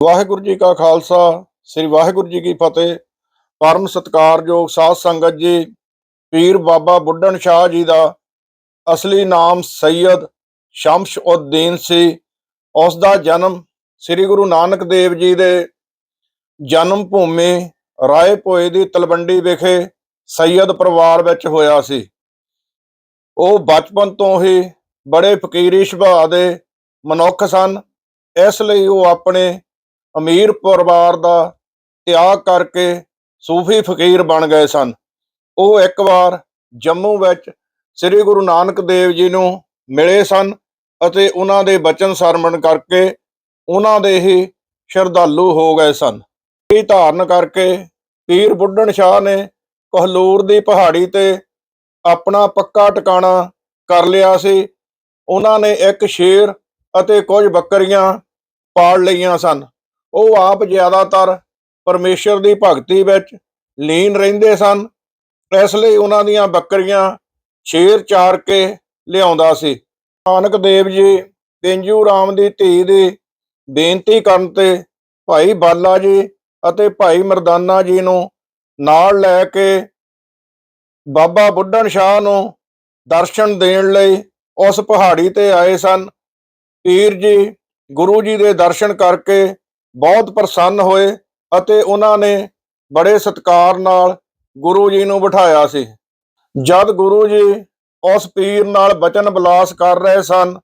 ਵਾਹਿਗੁਰੂ ਜੀ ਕਾ ਖਾਲਸਾ, ਸ੍ਰੀ ਵਾਹਿਗੁਰੂ ਜੀ ਕੀ ਫਤਿਹ। ਪਰਮ ਸਤਿਕਾਰਯੋਗ ਸਾਧ ਸੰਗਤ ਜੀ, ਪੀਰ ਬਾਬਾ ਬੁੱਢਣ ਸ਼ਾਹ ਜੀ ਦਾ ਅਸਲੀ ਨਾਮ ਸੈਯਦ ਸ਼ਮਸ ਉਦੀਨ ਸੀ। ਉਸ ਦਾ ਜਨਮ ਸ੍ਰੀ ਗੁਰੂ ਨਾਨਕ ਦੇਵ ਜੀ ਦੇ ਜਨਮ ਭੂਮੀ ਰਾਏਪੁਰੇ ਦੀ ਤਲਵੰਡੀ ਵਿਖੇ ਸੈਯਦ ਪਰਿਵਾਰ ਵਿੱਚ ਹੋਇਆ ਸੀ। ਉਹ ਬਚਪਨ ਤੋਂ ਹੀ ਬੜੇ ਫਕੀਰੀ ਸੁਭਾਅ ਦੇ ਮਨੁੱਖ ਸਨ। ਇਸ ਲਈ ਉਹ ਆਪਣੇ ਅਮੀਰ ਪਰਿਵਾਰ ਦਾ ਤਿਆਗ ਕਰਕੇ ਸੂਫੀ ਫਕੀਰ ਬਣ ਗਏ ਸਨ। ਉਹ ਇੱਕ ਵਾਰ ਜੰਮੂ ਵਿੱਚ ਸ੍ਰੀ ਗੁਰੂ ਨਾਨਕ ਦੇਵ ਜੀ ਨੂੰ ਮਿਲੇ ਸਨ ਅਤੇ ਉਹਨਾਂ ਦੇ ਬਚਨ ਸਰਮਣ ਕਰਕੇ ਉਹਨਾਂ ਦੇ ਹੀ ਸ਼ਰਧਾਲੂ ਹੋ ਗਏ ਸਨ। ਇਹ ਧਾਰਨ ਕਰਕੇ ਪੀਰ ਬੁੱਢਣ ਸ਼ਾਹ ਨੇ ਕੋਹਲੂਰ ਦੀ ਪਹਾੜੀ ਤੇ ਆਪਣਾ ਪੱਕਾ ਟਿਕਾਣਾ ਕਰ ਲਿਆ ਸੀ। ਉਹਨਾਂ ਨੇ ਇੱਕ ਸ਼ੇਰ ਅਤੇ ਕੁਝ ਬੱਕਰੀਆਂ ਪਾਲ ਲਈਆਂ ਸਨ। ਉਹ ਆਪ ਜ਼ਿਆਦਾਤਰ ਪਰਮੇਸ਼ਰ ਦੀ ਭਗਤੀ ਵਿੱਚ ਲੀਨ ਰਹਿੰਦੇ ਸਨ। ਇਸ ਲਈ ਉਹਨਾਂ ਦੀਆਂ ਬੱਕਰੀਆਂ ਸ਼ੇਰ ਚਾਰ ਕੇ ਲਿਆਉਂਦਾ ਸੀ। ਨਾਨਕ ਦੇਵ ਜੀ ਪਿੰਜੂ ਰਾਮ ਦੀ ਧੀ ਦੀ ਬੇਨਤੀ ਕਰਨ ਤੇ ਭਾਈ ਬਾਲਾ ਜੀ ਅਤੇ ਭਾਈ ਮਰਦਾਨਾ ਜੀ ਨੂੰ ਨਾਲ ਲੈ ਕੇ ਬਾਬਾ ਬੁੱਢਣ ਸ਼ਾਹ ਨੂੰ ਦਰਸ਼ਨ ਦੇਣ ਲਈ ਉਸ ਪਹਾੜੀ ਤੇ ਆਏ ਸਨ। ਪੀਰ ਜੀ ਗੁਰੂ ਜੀ ਦੇ ਦਰਸ਼ਨ ਕਰਕੇ ਬਹੁਤ ਪ੍ਰਸੰਨ ਹੋਏ ਅਤੇ ਉਹਨਾਂ ਨੇ ਬੜੇ ਸਤਿਕਾਰ ਨਾਲ ਗੁਰੂ ਜੀ ਨੂੰ ਬਿਠਾਇਆ ਸੀ। ਜਦ ਗੁਰੂ ਜੀ ਉਸ ਪੀਰ ਨਾਲ ਬਚਨ ਬਲਾਸ ਕਰ ਰਹੇ ਸਨ,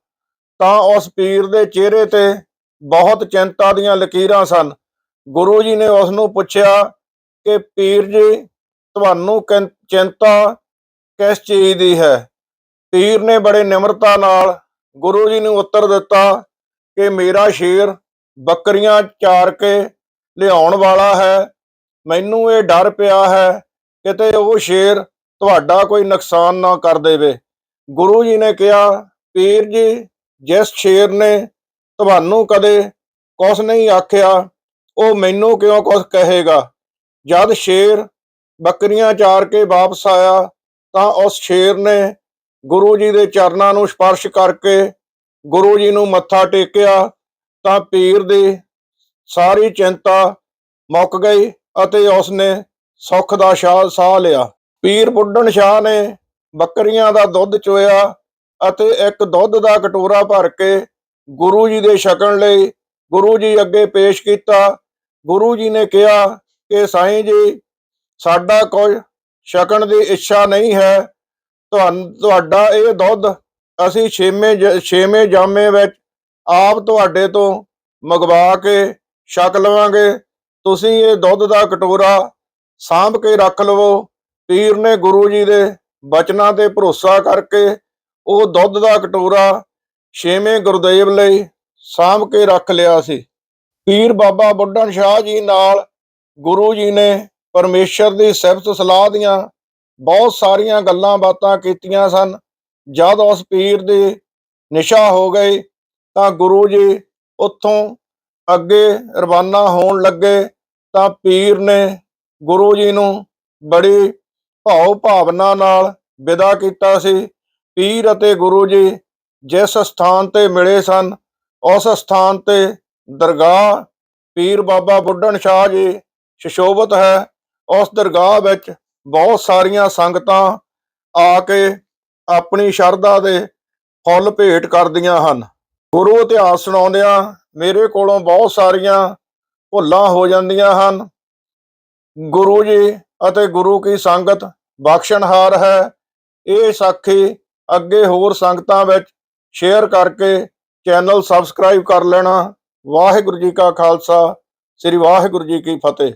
ਤਾਂ ਉਸ ਪੀਰ ਦੇ ਚਿਹਰੇ ਤੇ ਬਹੁਤ ਚਿੰਤਾ ਦੀਆਂ ਲਕੀਰਾਂ ਸਨ। ਗੁਰੂ ਜੀ ਨੇ ਉਸ ਨੂੰ ਪੁੱਛਿਆ ਕਿ, ਪੀਰ ਜੀ, ਤੁਹਾਨੂੰ ਕਿੰ- ਚਿੰਤਾ ਕਿਸ ਚੀਜ਼ ਦੀ ਹੈ? ਪੀਰ ਨੇ ਬੜੇ ਨਿਮਰਤਾ ਨਾਲ ਗੁਰੂ ਜੀ ਨੂੰ ਉੱਤਰ ਦਿੱਤਾ ਕਿ, ਮੇਰਾ ਸ਼ੇਰ ਬੱਕਰੀਆਂ ਚਾਰ ਕੇ ਲਿਆਉਣ ਵਾਲਾ ਹੈ। ਮੈਨੂੰ ਇਹ ਡਰ ਪਿਆ ਹੈ ਕਿਤੇ ਉਹ ਸ਼ੇਰ ਤੁਹਾਡਾ ਕੋਈ ਨੁਕਸਾਨ ਨਾ ਕਰ ਦੇਵੇ। ਗੁਰੂ ਜੀ ਨੇ ਕਿਹਾ, ਪੀਰ ਜੀ, ਜਿਸ ਸ਼ੇਰ ਨੇ ਤੁਹਾਨੂੰ ਕਦੇ ਕੁਛ ਨਹੀਂ ਆਖਿਆ, ਉਹ ਮੈਨੂੰ ਕਿਉਂ ਕੁਛ ਕਹੇਗਾ? ਜਦ ਸ਼ੇਰ ਬੱਕਰੀਆਂ ਚਾਰ ਕੇ ਵਾਪਸ ਆਇਆ, ਤਾਂ ਉਸ ਸ਼ੇਰ ਨੇ ਗੁਰੂ ਜੀ ਦੇ ਚਰਨਾਂ ਨੂੰ ਸਪਰਸ਼ ਕਰਕੇ ਗੁਰੂ ਜੀ ਨੂੰ ਮੱਥਾ ਟੇਕਿਆ ਤਾਂ ਪੀਰ ਦੀ ਸਾਰੀ ਚਿੰਤਾ ਮੁੱਕ ਗਈ ਅਤੇ ਉਸਨੇ ਸੁੱਖ ਦਾ ਸ਼ਾਹ ਸਾਹ ਲਿਆ। ਪੀਰ ਬੁੱਢਣ ਸ਼ਾਹ ਨੇ ਬੱਕਰੀਆਂ ਦਾ ਦੁੱਧ ਚੋਇਆ ਅਤੇ ਇੱਕ ਦੁੱਧ ਦਾ ਕਟੋਰਾ ਭਰ ਕੇ ਗੁਰੂ ਜੀ ਦੇ ਛਕਣ ਲਈ ਗੁਰੂ ਜੀ ਅੱਗੇ ਪੇਸ਼ ਕੀਤਾ। ਗੁਰੂ ਜੀ ਨੇ ਕਿਹਾ ਕਿ ਸਾਈਂ ਜੀ, ਸਾਡਾ ਕੁਝ ਛਕਣ ਦੀ ਇੱਛਾ ਨਹੀਂ ਹੈ। ਤੁਹਾਨੂੰ ਤੁਹਾਡਾ ਇਹ ਦੁੱਧ ਅਸੀਂ ਛੇਵੇਂ ਜ- ਛੇਵੇਂ ਜਾਮੇ ਵਿੱਚ ਆਪ ਤੁਹਾਡੇ ਤੋਂ ਮੰਗਵਾ ਕੇ ਛਕ ਲਵਾਂਗੇ। ਤੁਸੀਂ ਇਹ ਦੁੱਧ ਦਾ ਕਟੋਰਾ ਸਾਂਭ ਕੇ ਰੱਖ ਲਵੋ। ਪੀਰ ਨੇ ਗੁਰੂ ਜੀ ਦੇ ਬਚਨਾਂ ਤੇ ਭਰੋਸਾ ਕਰਕੇ ਉਹ ਦੁੱਧ ਦਾ ਕਟੋਰਾ ਛੇਵੇਂ ਗੁਰਦੇਵ ਲਈ ਸਾਂਭ ਕੇ ਰੱਖ ਲਿਆ ਸੀ। ਪੀਰ ਬਾਬਾ ਬੁੱਢਣ ਸ਼ਾਹ ਜੀ ਨਾਲ ਗੁਰੂ ਜੀ ਨੇ ਪਰਮੇਸ਼ਰ ਦੀ ਸਿਫਤ ਸਲਾਹ ਦੀਆਂ ਬਹੁਤ ਸਾਰੀਆਂ ਗੱਲਾਂ ਬਾਤਾਂ ਕੀਤੀਆਂ ਸਨ। ਜਦ ਉਸ ਪੀਰ ਦੀ ਨਿਸ਼ਾ ਹੋ ਗਈ ਤਾਂ ਗੁਰੂ ਜੀ ਉੱਥੋਂ ਅੱਗੇ ਰਵਾਨਾ ਹੋਣ ਲੱਗੇ ਤਾਂ ਪੀਰ ਨੇ ਗੁਰੂ ਜੀ ਨੂੰ ਬੜੀ ਭਾਉ ਭਾਵਨਾ ਨਾਲ ਵਿਦਾ ਕੀਤਾ ਸੀ। ਪੀਰ ਅਤੇ ਗੁਰੂ ਜੀ ਜਿਸ ਸਥਾਨ ਤੇ ਮਿਲੇ ਸਨ, ਉਸ ਸਥਾਨ ਤੇ ਦਰਗਾਹ ਪੀਰ ਬਾਬਾ ਬੁੱਢਣ ਸ਼ਾਹ ਜੀ ਸ਼ਸ਼ੋਭਤ ਹੈ। ਉਸ ਦਰਗਾਹ ਵਿੱਚ ਬਹੁਤ ਸਾਰੀਆਂ ਸੰਗਤਾਂ ਆ ਕੇ ਆਪਣੀ ਸ਼ਰਧਾ ਦੇ ਫੁੱਲ ਭੇਟ ਕਰਦੀਆਂ ਹਨ। ਗੁਰੂ ਇਤਿਹਾਸ ਸੁਣਾਉਂਦਿਆਂ ਮੇਰੇ ਕੋਲੋਂ ਬਹੁਤ ਸਾਰੀਆਂ ਭੁੱਲਾਂ ਹੋ ਜਾਂਦੀਆਂ ਹਨ। ਗੁਰੂ ਜੀ ਅਤੇ ਗੁਰੂ ਕੀ ਸੰਗਤ ਬਖਸ਼ਣਹਾਰ ਹੈ। ਇਹ ਸਾਖੀ ਅੱਗੇ ਹੋਰ ਸੰਗਤਾਂ ਵਿੱਚ ਸ਼ੇਅਰ ਕਰਕੇ ਚੈਨਲ ਸਬਸਕ੍ਰਾਈਬ ਕਰ ਲੈਣਾ। ਵਾਹਿਗੁਰੂ ਜੀ ਕਾ ਖਾਲਸਾ, ਸ੍ਰੀ ਵਾਹਿਗੁਰੂ ਜੀ ਕੀ ਫਤਿਹ।